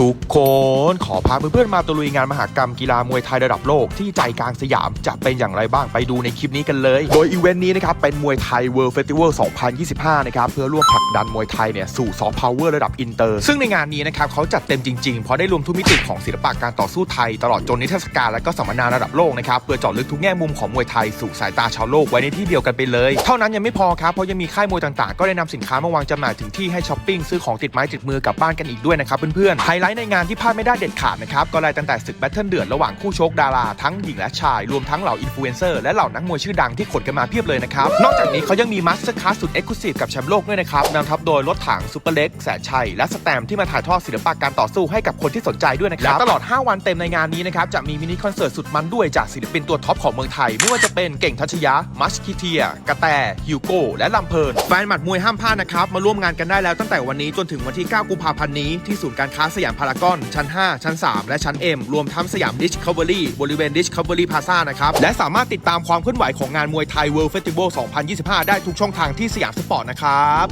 ทุกคนขอพาเพื่อนๆมาตะลุยงานมหกรรมกีฬามวยไทยระดับโลกที่ใจกลางสยามจะเป็นอย่างไรบ้างไปดูในคลิปนี้กันเลย โดยอีเวนต์นี้นะครับ เป็นมวยไทย World Festival 2025 นะครับ เพื่อร่วมผลักดันมวยไทยเนี่ย สู่ซอฟต์พาวเวอร์ระดับอินเตอร์ ซึ่งในงานนี้นะครับ เขาจัดเต็มจริงๆ เพราะได้รวมทุกมิติของศิลปะการต่อสู้ไทย ตลอดจนนิทรรศการและก็สัมมนาระดับโลกนะครับเพื่อเจาะลึกทุกแง่มุมของมวยไทยสู่สายตาชาวโลกไว้ในที่เดียวกันไปเลย เท่านั้นยังไม่พอครับเพราะยังมีค่ายมวยต่างๆ ก็ได้นำสินค้ามาวางจำหน่ายถึงที่ให้ช้อปปิ้งซื้อของติดไม้ติดมือกลับบ้านกันอีกด้วยนะครับเพื่อนๆไฮไลท์ในงานที่พลาดไม่ได้เด็ดขาดนะครับ ก็ไล่ตั้งแต่ศึกแบทเทิลเดือดระหว่างคู่ชกดาราทั้งหญิงและชาย รวมทั้งเหล่าอินฟลูเอนเซอร์และเหล่านักมวยชื่อดังที่ขนกันมาเพียบเลยนะครับ นอกจากนี้เขายังมีมาสเตอร์คลาสสุดเอ็กซ์คลูซีฟกับแชมป์โลกด้วยนะครับนำทัพโดยรถถังซูเปอร์เล็กแสนชัยและสแตมที่มาถ่ายทอดศิลปะการต่อสู้ให้กับคนที่สนใจด้วยนะครับและตลอด 5 วันเต็มในงานนี้นะครับจะมีมินิคอนเสิร์ตสุดมันด้วยจากศิลปินตัวท็อปของเมืองไทยไม่ว่าจะเป็นเก่งทัชยะมัชคิเทียกระแตฮิวโก้และลำเพลินแฟนหมัดมวยห้ามพลาดนะครับมาร่วมงานกันได้แล้วตั้งแต่วันนี้จนถึงวันที่ 9 กุมภาพันธ์นี้ที่ศูนย์การค้าสยามพารากอน ชั้น 5 ชั้น 3 และชั้น M รวมทั้งสยามดิชคัฟเวอรี่บริเวณดิชคัฟเวอรี่พาซ่านะครับ และสามารถติดตามความเคลื่อนไหวของงานมวยไทยเวิลด์เฟสติวัล2025 ได้ทุกช่องทางที่สยามสปอร์ตนะครับ